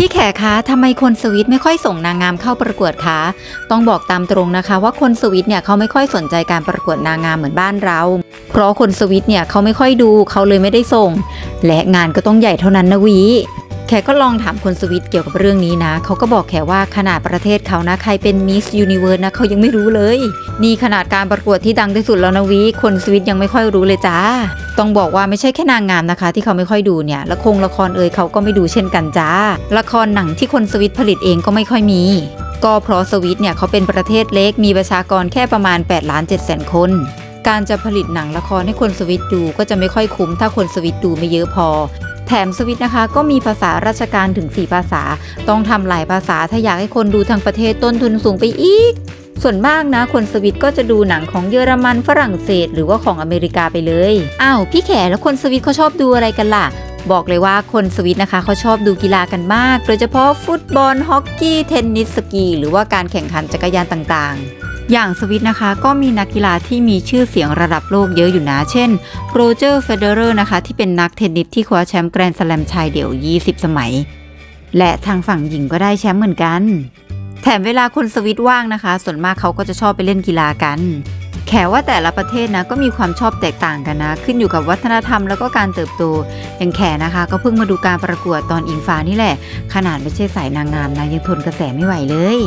พี่แขกคะทำไมคนสวิตไม่ค่อยส่งนางงามเข้าประกวดคะ ต้องบอกตามตรงนะคะ ว่าคนสวิตเนี่ยเขาไม่ค่อยสนใจการประกวดนางงามเหมือนบ้านเรา เพราะคนสวิตเนี่ยเขาไม่ค่อยดูเขาเลยไม่ได้ส่ง และงานก็ต้องใหญ่เท่านั้นนะวี แขกก็ลองถามคนสวิตเกี่ยวกับเรื่องนี้นะ เขาก็บอกแขว่าขนาดประเทศเขานะ ใครเป็นมิสยูนิเวิร์สนะเขายังไม่รู้เลย นี่ขนาดการประกวดที่ดังที่สุดแล้วนะวีคนสวิตยังไม่ค่อยรู้เลยจ้า ต้องบอกว่าไม่ใช่แค่นางงามนะคะ ที่เขาไม่ค่อยดูเนี่ยละครละครเอ่ยเขาก็ไม่ดูเช่นกันจ้า ละครหนังที่คนสวิตผลิตเองก็ไม่ค่อยมีก็เพราะสวิตเนี่ยเขาเป็นประเทศเล็กมีประชากรแค่ประมาณ8ล้าน7แสนคน การจะผลิตหนังละครให้คนสวิตดูก็จะไม่ค่อยคุ้มถ้าคนสวิตดูไม่เยอะพอ แถมสวิตนะคะ ก็มีภาษาราชการถึง 4 ภาษา ต้องทำหลายภาษาถ้าอยากให้คนดูทั้งประเทศต้นทุนสูงไปอีก ส่วนมากนะ คนสวิตก็จะดูหนังของเยอรมันฝรั่งเศส หรือว่าของอเมริกาไปเลยอ้าวพี่แขแล้วคนสวิตเขาชอบดูอะไรกันล่ะบอกเลยว่าคนสวิตนะคะเขาชอบดูกีฬากันมาก โดยเฉพาะฟุตบอลฮอกกี้ เทนนิสสกี หรือว่าการแข่งขันจักรยานต่างๆ อย่างสวิตนะคะก็มีนักกีฬาที่มีชื่อเสียงระดับโลกเยอะอยู่นะ เช่นโรเจอร์เฟเดอร์นะคะที่เป็นนักเทนนิสที่คว้าแชมป์แกรนด์สแลมชายเดี่ยว 20 สมัย และทางฝั่งหญิงก็ได้แชมป์เหมือนกัน แถมเวลาคนสวิตว่างนะคะ ส่วนมากเขาก็จะชอบไปเล่นกีฬากันแขว่าแต่ละประเทศนะก็มีความชอบแตกต่างกันนะ ขึ้นอยู่กับวัฒนธรรมแล้วก็การเติบโตอย่างแขนะคะ ก็เพิ่งมาดูการประกวดตอนอิงฟ้านี่แหละ ขนาดไม่ใช่สายนางงามนะยังทนกระแสไม่ไหวเลย